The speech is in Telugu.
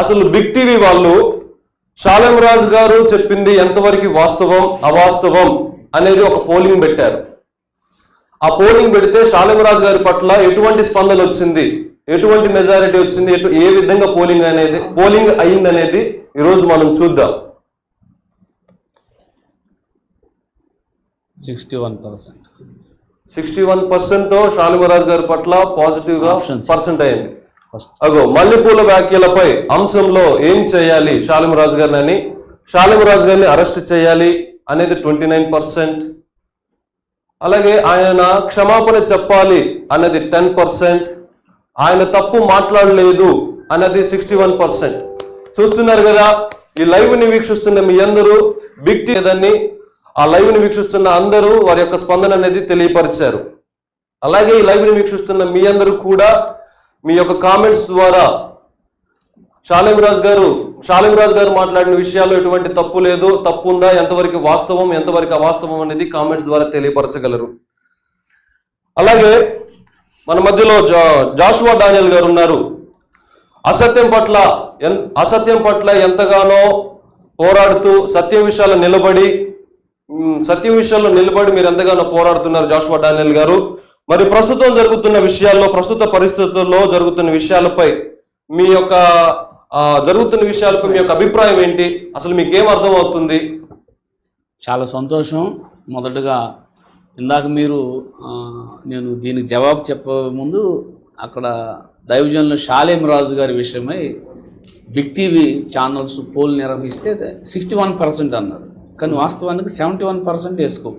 అసలు బిగ్ టీవీ వాళ్ళు షాలెం రాజు గారు చెప్పింది ఎంతవరకు వాస్తవం అవాస్తవం అనేది ఒక పోలింగ్ పెట్టారు. ఆ పోలింగ్ పెడితే రాజు గారి పట్ల ఎటువంటి స్పందన వచ్చింది ఎటువంటి మెజారిటీ వచ్చింది ఎటు ఏ విధంగా పోలింగ్ అనేది పోలింగ్ అయింది అనేది ఈరోజు మనం చూద్దాం. Sixty one percent. Sixty one percent Shalemraju గారి పట్ల పాజిటివ్గా Options. పర్సెంట్ అయింది. అగో మల్లెపూల వ్యాఖ్యలపై అంశంలో ఏం చేయాలి? షాలిమరాజు గారిని అని షాలిమరాజు గారిని అరెస్ట్ చేయాలి అనేది ట్వంటీ నైన్ పర్సెంట్. అలాగే ఆయన క్షమాపణ చెప్పాలి అనేది టెన్ పర్సెంట్. ఆయన తప్పు మాట్లాడలేదు అన్నది సిక్స్టీ వన్ పర్సెంట్. చూస్తున్నారు కదా ఈ లైవ్ని వీక్షిస్తున్న మీ అందరూ బిగ్ టీ దాన్ని ఆ లైవ్ని వీక్షిస్తున్న అందరూ వారి యొక్క స్పందన అనేది తెలియపరిచారు. అలాగే ఈ లైవ్ని వీక్షిస్తున్న మీ అందరూ కూడా మీ యొక్క కామెంట్స్ ద్వారా షాలింరాజ్ గారు షాలింరాజ్ గారు మాట్లాడిన విషయాల్లో ఎటువంటి తప్పు లేదు తప్పు ఉందా ఎంతవరకు వాస్తవం ఎంతవరకు అవాస్తవం అనేది కామెంట్స్ ద్వారా తెలియపరచగలరు. అలాగే మన మధ్యలో జా జాషువా డానియల్ గారు ఉన్నారు. అసత్యం పట్ల అసత్యం పట్ల ఎంతగానో పోరాడుతూ సత్యం విషయాలు నిలబడి సత్య సత్యం విషయాల్లో నిలబడి మీరు ఎంతగానో పోరాడుతున్నారు జాషువా డానియల్ గారు. మరి ప్రస్తుతం జరుగుతున్న విషయాల్లో ప్రస్తుత పరిస్థితుల్లో జరుగుతున్న విషయాలపై మీ యొక్క జరుగుతున్న విషయాలపై మీ యొక్క అభిప్రాయం ఏంటి? అసలు మీకు ఏం అర్థం అవుతుంది చాలా సంతోషం. మొదటగా ఇందాక మీరు నేను దీనికి జవాబు చెప్పే ముందు అక్కడ దైవజనులు షాలేం రాజు గారి విషయమై బిగ్ టీవీ ఛానల్స్ పోల్ నిర్వహిస్తే సిక్స్టీ వన్ పర్సెంట్ అన్నారు. కానీ వాస్తవానికి సెవెంటీ వన్ పర్సెంట్ వేసుకో.